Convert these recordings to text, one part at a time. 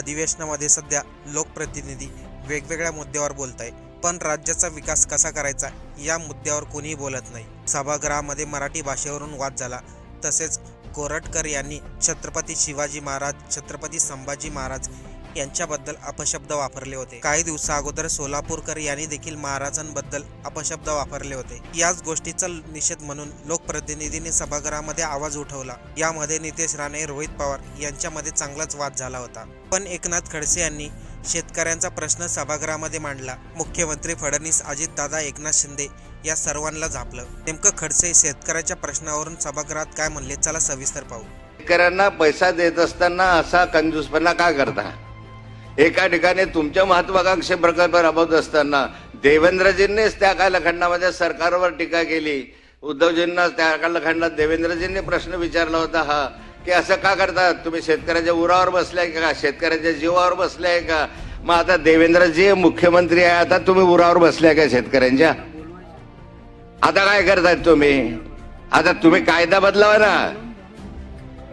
अधिवेशनामध्ये सध्या लोकप्रतिनिधी वेगवेगळ्या मुद्द्यावर बोलत आहे पण राज्याचा विकास कसा करायचा या मुद्द्यावर कोणीही बोलत नाही. सभागृहामध्ये मराठी भाषेवरून वाद झाला. तसेच कोरटकर यांनी छत्रपती शिवाजी महाराज छत्रपती संभाजी महाराज यांच्याबद्दल अपशब्द वापरले होते. काही दिवसा अगोदर सोलापूरकर यांनी देखील महाराजांबद्दल अपशब्द वापरले होते. याच गोष्टीचा निषेध म्हणून लोकप्रतिनिधींनी सभागृहामध्ये आवाज उठवला. यामध्ये नितेश राणे रोहित पवार यांच्यामध्ये चांगलाच वाद झाला होता. पण एकनाथ खडसे यांनी शेतकऱ्यांचा प्रश्न सभागृहामध्ये मांडला. मुख्यमंत्री फडणवीस अजितदादा एकनाथ शिंदे या सर्वांना झापलं. नेमकं खडसे शेतकऱ्याच्या प्रश्नावरून सभागृहात काय म्हणले? चला सविस्तर पाहू. शेतकऱ्यांना पैसा देत असताना असा कंजूसपणा का करता? एका ठिकाणी तुमच्या महत्वाकांक्षी प्रकल्प राबवत असताना देवेंद्रजींनीच त्या कालखंडामध्ये सरकारवर टीका केली. उद्धवजींना त्या कालखंडात देवेंद्रजींनी प्रश्न विचारला होता हा की असं का करतात तुम्ही शेतकऱ्याच्या उरावर बसलाय का? शेतकऱ्याच्या जीवावर बसलाय का? मग आता देवेंद्रजी मुख्यमंत्री आहे आता तुम्ही उरावर बसलाय का शेतकऱ्यांच्या? आता काय करतायत तुम्ही? आता तुम्ही कायदा बदलावा ना.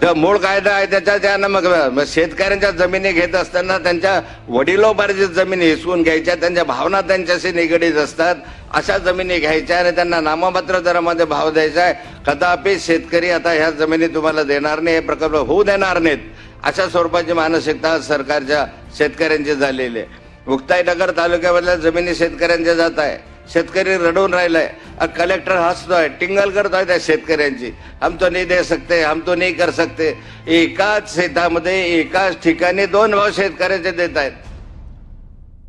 जो मूळ कायदा आहे त्याच्या त्यानं मग शेतकऱ्यांच्या जमिनी घेत असताना त्यांच्या वडिलोपार्जित जमिनी हिसवून घ्यायच्या त्यांच्या भावना त्यांच्याशी निगडीत असतात अशा जमिनी घ्यायच्या आणि त्यांना नाममात्र दरामध्ये भाव द्यायचा आहे. कदापि शेतकरी आता ह्या जमिनी तुम्हाला देणार नाही हे प्रकल्प होऊ देणार नाहीत अशा स्वरूपाची मानसिकता सरकारच्या शेतकऱ्यांची झालेली आहे. मुक्ताईनगर तालुक्यामधल्या जमिनी शेतकऱ्यांच्या जात आहे. शेतकरी रडून राहिलाय. कलेक्टर कलेक्टर हसतोय टिंगल करतोय त्या शेतकऱ्यांची. हम तो नाही दे सकते हम तो नाही कर सकते. एकाच शेतामध्ये एकाच ठिकाणी दोन भाव शेतकऱ्याचे देत आहेत.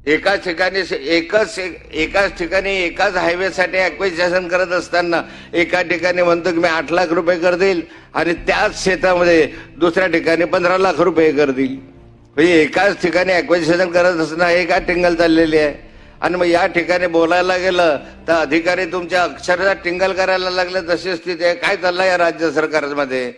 एकाच ठिकाणी शे- एकच एकाच ठिकाणी एकाच हायवेसाठी ॲक्विजिशन करत असताना एका ठिकाणी म्हणतो की मी आठ लाख रुपये कर देईल आणि त्याच शेतामध्ये दुसऱ्या ठिकाणी पंधरा लाख रुपये कर देईल. म्हणजे एकाच ठिकाणी ॲक्विजिशन करत असताना एका टिंगल चाललेली आहे. आणि मग या ठिकाणी बोलायला गेलं तर अधिकारी तुमच्या अक्षरशः टिंगल करायला लागले तशी स्थिती आहे. काय चाललंय या राज्य सरकारमध्ये?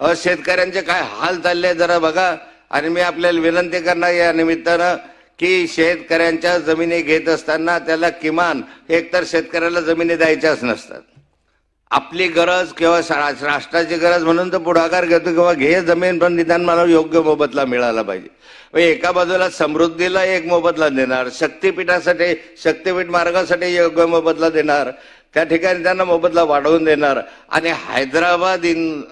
अ शेतकऱ्यांचे काय हाल चालले जरा बघा. आणि मी आपल्याला विनंती करणार या निमित्तानं की शेतकऱ्यांच्या जमिनी घेत असताना त्याला किमान एकतर शेतकऱ्याला जमिनी द्यायच्याच नसतात. आपली गरज किंवा राष्ट्राची गरज म्हणून तर पुढाकार घेतो किंवा घे जमीन पण निदान मला योग्य मोबदला मिळाला पाहिजे. मग एका बाजूला समृद्धीला एक मोबदला देणार शक्तीपीठासाठी शक्तीपीठ मार्गासाठी योग्य मोबदला देणार त्या ठिकाणी त्यांना मोबदला वाढवून देणार. आणि हैदराबाद इन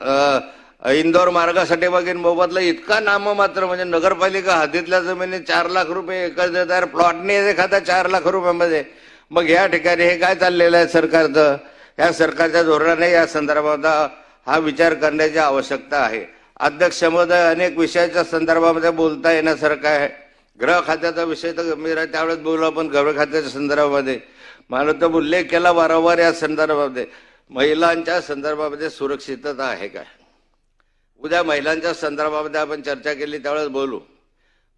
इंदोर मार्गासाठी बघीन मोबदला इतका नाममात्र म्हणजे नगरपालिका हद्दीतल्या जमिनी चार लाख रुपये एकच देतात प्लॉटने एखादा चार लाख रुपयामध्ये. मग या ठिकाणी हे काय चाललेलं आहे सरकारचं? या सरकारच्या धोरणाने या संदर्भात हा विचार करण्याची आवश्यकता आहे. अध्यक्ष महोदय अनेक विषयाच्या संदर्भामध्ये बोलता येण्यासारखं आहे. गृह खात्याचा विषय तर गंभीर आहे त्यावेळेस बोलू आपण गृह खात्याच्या संदर्भामध्ये. मला तर उल्लेख केला वारंवार या संदर्भामध्ये. महिलांच्या संदर्भामध्ये सुरक्षितता आहे काय उद्या महिलांच्या संदर्भामध्ये आपण चर्चा केली त्यावेळेस बोलू.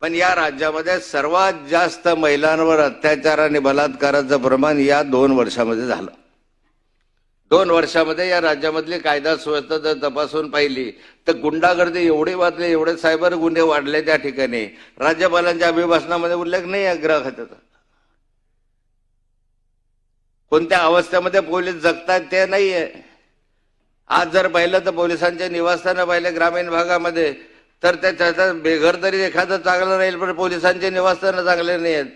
पण या राज्यामध्ये सर्वात जास्त महिलांवर अत्याचार आणि बलात्काराचं प्रमाण या दोन वर्षामध्ये झालं. दोन वर्षामध्ये या राज्यामधली कायदा सुव्यवस्था जर तपासून पाहिली तर गुंडागर्दी एवढी वाढली एवढे सायबर गुन्हे वाढले त्या ठिकाणी. राज्यपालांच्या अभिभाषणामध्ये उल्लेख नाही आहे ग्रह खात्याचा कोणत्या अवस्थेमध्ये पोलीस जगतात ते नाहीये आज जर पाहिलं तर पोलिसांचे निवासस्थानं पाहिले ग्रामीण भागामध्ये तर त्या त्याचा बेघर तरी एखादं चांगलं राहील पण पोलिसांचे निवासस्थानं चांगले नाही आहेत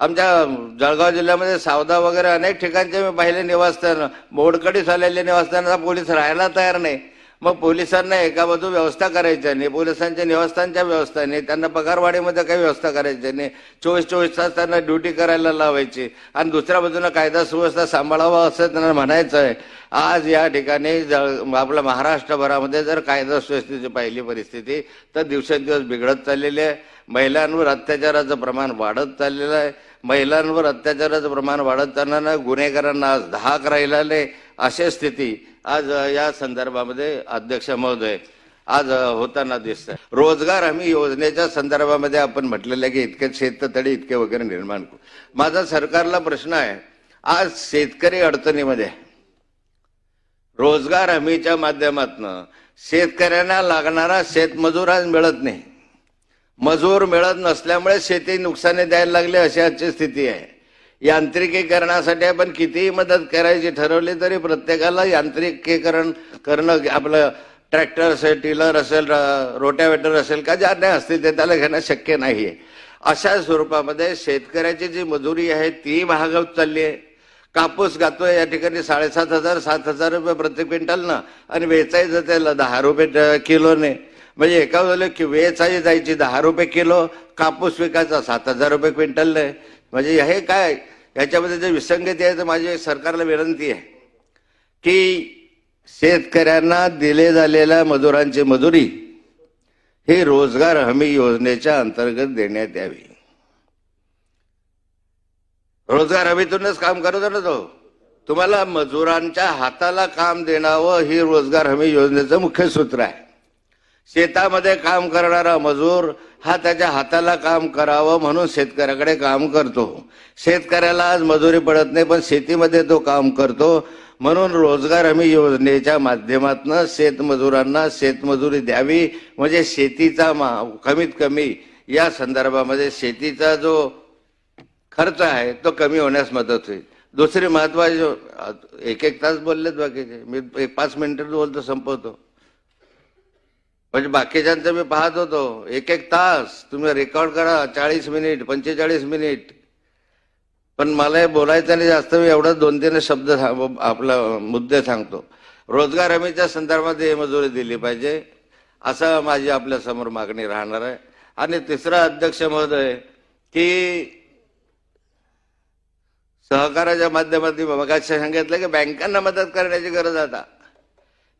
आमच्या जळगाव जिल्ह्यामध्ये सावदा वगैरे अनेक ठिकाणचे मी पाहिले निवासस्थान. मोडकडीस आलेले निवासस्थानाचा पोलीस राहायला तयार नाही. मग पोलिसांना एका बाजू व्यवस्था करायच्या नाही पोलिसांच्या निवासस्थानच्या व्यवस्था नाही त्यांना पगारवाढीमध्ये काही व्यवस्था करायची नाही. चोवीस चोवीस तास त्यांना ड्युटी करायला लावायची. आणि दुसऱ्या बाजूनं कायदा सुव्यवस्था सांभाळावा असं त्यांना म्हणायचं आहे आज या ठिकाणी जळ आपल्या महाराष्ट्रभरामध्ये जर कायदा सुव्यवस्थेची पाहिली परिस्थिती तर दिवसेंदिवस बिघडत चाललेली आहे. महिलांवर अत्याचाराचं प्रमाण वाढत चाललेलं आहे. महिलांवर अत्याचाराचं प्रमाण वाढत चालल्यानं गुन्हेगारांना आज धाक राहिला नाही अशी स्थिती आज या संदर्भामध्ये अध्यक्ष महोदय आज होताना दिसत रोजगार हमी योजनेच्या संदर्भामध्ये आपण म्हटलेलं आहे की इतके शेततळी इतके वगैरे निर्माण करू. माझा सरकारला प्रश्न आहे आज शेतकरी अडचणीमध्ये आहे. रोजगार हमीच्या माध्यमातनं शेतकऱ्यांना लागणारा शेतमजूर आज मिळत नाही. मजूर मिळत नसल्यामुळे शेती नुकसानी द्यायला लागली अशी आजची स्थिती आहे. यांत्रिकीकरणासाठी आपण कितीही मदत करायची ठरवली तरी प्रत्येकाला यांत्रिकीकरण करणं आपलं ट्रॅक्टर असेल टिलर असेल रोट्यावेटर असेल का ज्या नाही असतील ते त्याला घेणं शक्य नाहीये. अशा स्वरूपामध्ये शेतकऱ्याची जी मजुरी आहे ती महागत चालली आहे. कापूस गातोय या ठिकाणी साडेसात हजार सात हजार रुपये प्रति क्विंटलनं आणि वेचायचं त्याला दहा रुपये किलोने. म्हणजे एका झालं कि वेचायची जायची दहा रुपये किलो कापूस विकायचा सात हजार रुपये क्विंटलने. म्हणजे हे काय याच्यामध्ये जर विसंगती आहे तर माझी सरकारला विनंती आहे की शेतकऱ्यांना दिले झालेल्या मजुरांची मजुरी ही रोजगार हमी योजनेच्या अंतर्गत देण्यात यावी. रोजगार हमीतूनच काम करत ना तो. तुम्हाला मजुरांच्या हाताला काम देणावं ही रोजगार हमी योजनेचं मुख्य सूत्र आहे. शेतामध्ये काम करणारा मजूर हा त्याच्या हाताला काम करावं म्हणून शेतकऱ्याकडे काम करतो. शेतकऱ्याला आज मजुरी पडत नाही पण शेतीमध्ये तो काम करतो. म्हणून रोजगार हमी योजनेच्या माध्यमातून शेतमजुरांना शेतमजुरी द्यावी. म्हणजे शेतीचा मा कमीत कमी या संदर्भामध्ये शेतीचा जो खर्च आहे तो कमी होण्यास मदत होईल. दुसरी महत्वाची एक एक तास बोललेत बाकीचे. मी एक पाच मिनिटं बोलतो संपवतो. म्हणजे बाकीच्यांचं मी पाहत होतो. एक एक तास. तुम्ही रेकॉर्ड करा. चाळीस मिनिट पंचेचाळीस मिनिट. पण मला हे बोलायचं नाही जास्त. मी एवढं दोन तीन शब्द आपला मुद्दे सांगतो. रोजगार हमीच्या संदर्भात ही मजुरी दिली पाहिजे. असं माझी आपल्यासमोर मागणी राहणार आहे. आणि तिसरा अध्यक्ष महोदय की सहकाराच्या माध्यमातून मगाशी सांगितलं की बँकांना मदत करण्याची गरज आता.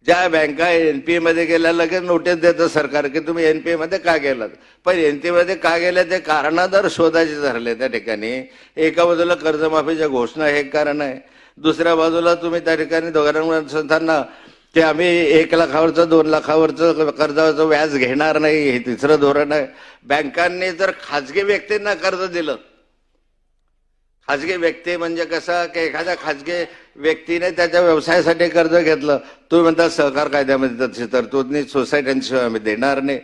ज्या बँका एनपीए मध्ये गेल्या लगेच नोटीस देतं सरकार की तुम्ही एनपीए मध्ये का गेलात? पण एनपीए मध्ये का गेल्या ते कारणादर शोधायचे ठरले त्या ठिकाणी. एका बाजूला कर्जमाफीच्या घोषणा हे एक कारण आहे. दुसऱ्या बाजूला तुम्ही त्या ठिकाणी दोघांना संस्थांना की आम्ही एक लाखावरचं दोन लाखावरचं कर्जावरचं व्याज घेणार नाही हे तिसरं धोरण आहे. बँकांनी जर खाजगी व्यक्तींना कर्ज दिलं खाजगी व्यक्ती म्हणजे कसं की एखाद्या खाजगी व्यक्तीने त्याच्या व्यवसायासाठी कर्ज घेतलं. तुम्ही म्हणता सहकार कायद्यामध्ये तशी तरतूद नाही सोसायट्यांशिवाय आम्ही देणार नाही.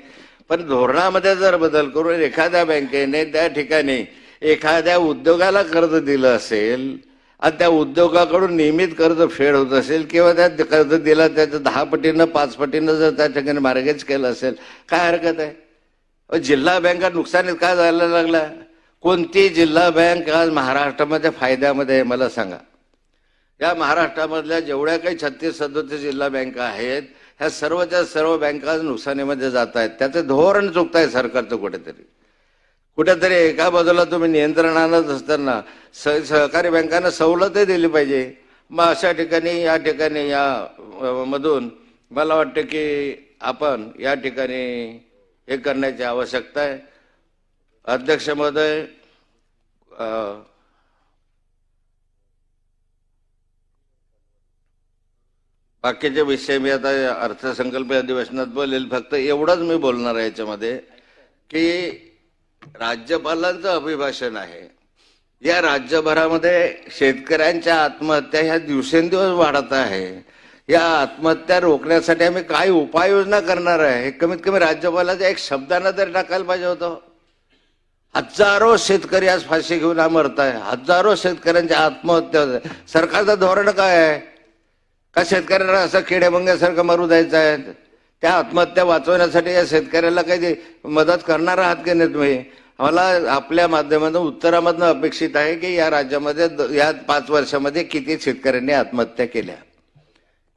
पण धोरणामध्ये जर बदल करून एखाद्या बँकेने त्या ठिकाणी एखाद्या उद्योगाला कर्ज दिलं असेल आणि त्या उद्योगाकडून नियमित कर्ज फेड होत असेल किंवा त्या कर्ज दिला त्याचं दहा पटीनं पाच पटीनं जर त्या ठिकाणी मार्गेज केलं असेल काय हरकत आहे? जिल्हा बँका नुकसानीत का जायला लागला कोणती जिल्हा बँक आज महाराष्ट्रामध्ये फायद्यामध्ये आहे मला सांगा. या महाराष्ट्रामधल्या जेवढ्या काही छत्तीस सदोतीस जिल्हा बँका आहेत ह्या सर्वच्या सर्व बँका आज नुकसानीमध्ये जात आहेत. त्याचं धोरण चुकत आहे सरकारचं कुठेतरी. कुठेतरी एका बाजूला तुम्ही नियंत्रण आणत असताना स सहकारी बँकांना सवलतही दिली पाहिजे. मग अशा ठिकाणी या ठिकाणी या मधून मला वाटतं की आपण या ठिकाणी हे करण्याची आवश्यकता आहे. अध्यक्ष महोदय बाकीचे विषय मी आता अर्थसंकल्प अधिवेशनात बोलेल. फक्त एवढंच मी बोलणार आहे याच्यामध्ये की राज्यपालांचं अभिभाषण आहे. या राज्यभरामध्ये शेतकऱ्यांच्या आत्महत्या ह्या दिवसेंदिवस वाढत आहे. या आत्महत्या रोखण्यासाठी आम्ही काय उपाययोजना करणार आहे? हे कमीत कमी राज्यपालाच्या एक शब्दानं तरी टाकायला पाहिजे होतं. हजारो शेतकरी आज फाशी घेऊन मरत आहे हजारो शेतकऱ्यांच्या आत्महत्या सरकारचं धोरण काय आहे? का शेतकऱ्यांना असं किडेबंग्यासारखं मरू द्यायचं आहे? त्या आत्महत्या वाचवण्यासाठी या शेतकऱ्याला काही मदत करणार आहात की नाही तुम्ही? मला आपल्या माध्यमातून उत्तरामधनं अपेक्षित आहे की या राज्यामध्ये द- या पाच वर्षामध्ये किती शेतकऱ्यांनी आत्महत्या केल्या?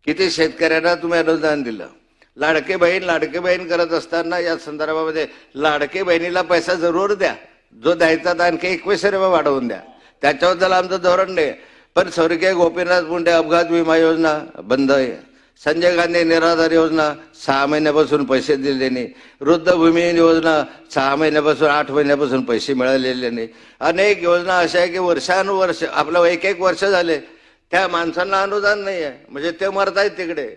किती शेतकऱ्यांना तुम्ही अनुदान दिलं? लाडके बहीण लाडके बहीण करत असताना या संदर्भामध्ये लाडके बहिणीला पैसा जरूर द्या. जो द्यायचा तर आणखी एकवीसशे रुपये वाढवून द्या. त्याच्याबद्दल आमचं धोरण नाही पण स्वर्गीय गोपीनाथ मुंडे अपघात विमा योजना बंद आहे. संजय गांधी निराधार योजना सहा महिन्यापासून पैसे दिले नाही. वृद्धभूमी योजना सहा महिन्यापासून आठ महिन्यापासून पैसे मिळालेले नाही. अनेक योजना अशा आहे की वर्षानुवर्ष आपलं एक एक वर्ष झाले त्या माणसांना अनुदान नाही आहे. म्हणजे ते मरतायत तिकडे.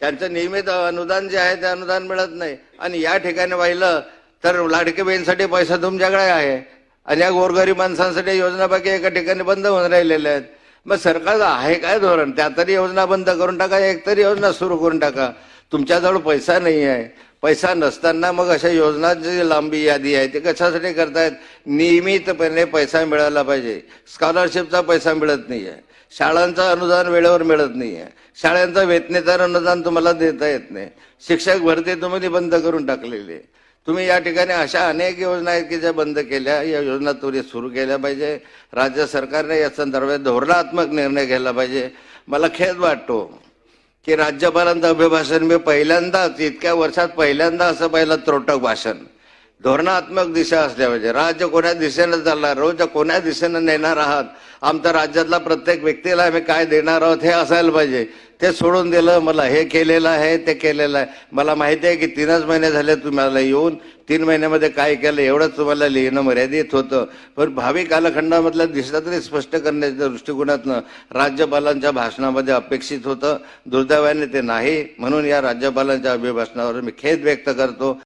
त्यांचं नियमित अनुदान जे आहे ते अनुदान मिळत नाही. आणि या ठिकाणी पाहिलं तर लाडकी बहीणसाठी पैसा तुमच्याकडे आहे. आणि या गोरगरीब माणसांसाठी योजना बाकी एका ठिकाणी बंद होऊन राहिलेल्या आहेत. मग सरकारचं आहे काय धोरण? त्या तरी योजना बंद करून टाका एक तरी योजना सुरू करून टाका. तुमच्याजवळ पैसा नाही आहे. पैसा नसताना मग अशा योजनांची लांबी यादी आहे. ते कशासाठी करतायत? नियमितपणे पैसा मिळाला पाहिजे. स्कॉलरशिपचा पैसा मिळत नाही आहे. शाळांचं अनुदान वेळेवर मिळत नाही आहे. शाळांचं वेतनेतर अनुदान तुम्हाला देता येत नाही. शिक्षक भरती तुम्ही बंद करून टाकलेली आहे. तुम्ही या ठिकाणी अशा अनेक योजना आहेत की ज्या बंद केल्या या योजना तुम्ही सुरू केल्या पाहिजे. राज्य सरकारने या संदर्भात धोरणात्मक निर्णय घ्यायला पाहिजे. मला खेद वाटतो की राज्यपालांचं अभिभाषण मी पहिल्यांदाच इतक्या वर्षात पहिल्यांदा असं पाहिलं त्रोटक भाषण. धोरणात्मक दिशा असल्या पाहिजे. राज्य कोण्या दिशेनं चालणार रोज कोण्या दिशेनं नेणार आहात? आमच्या राज्यातला प्रत्येक व्यक्तीला आम्ही काय देणार आहोत हे असायला पाहिजे. ते सोडून दिलं मला हे केलेलं आहे ते केलेलं आहे. मला माहिती आहे की तीनच महिने झाले तुम्हाला येऊन तीन महिन्यामध्ये काय केलं एवढंच तुम्हाला लिहिणं मर्यादित होतं. पण भावी कालखंडामधल्या दिशा तरी स्पष्ट करण्याच्या दृष्टिकोनातनं राज्यपालांच्या भाषणामध्ये अपेक्षित होतं. दुर्दैवाने ते नाही. म्हणून या राज्यपालांच्या अभिभाषणावर मी खेद व्यक्त करतो.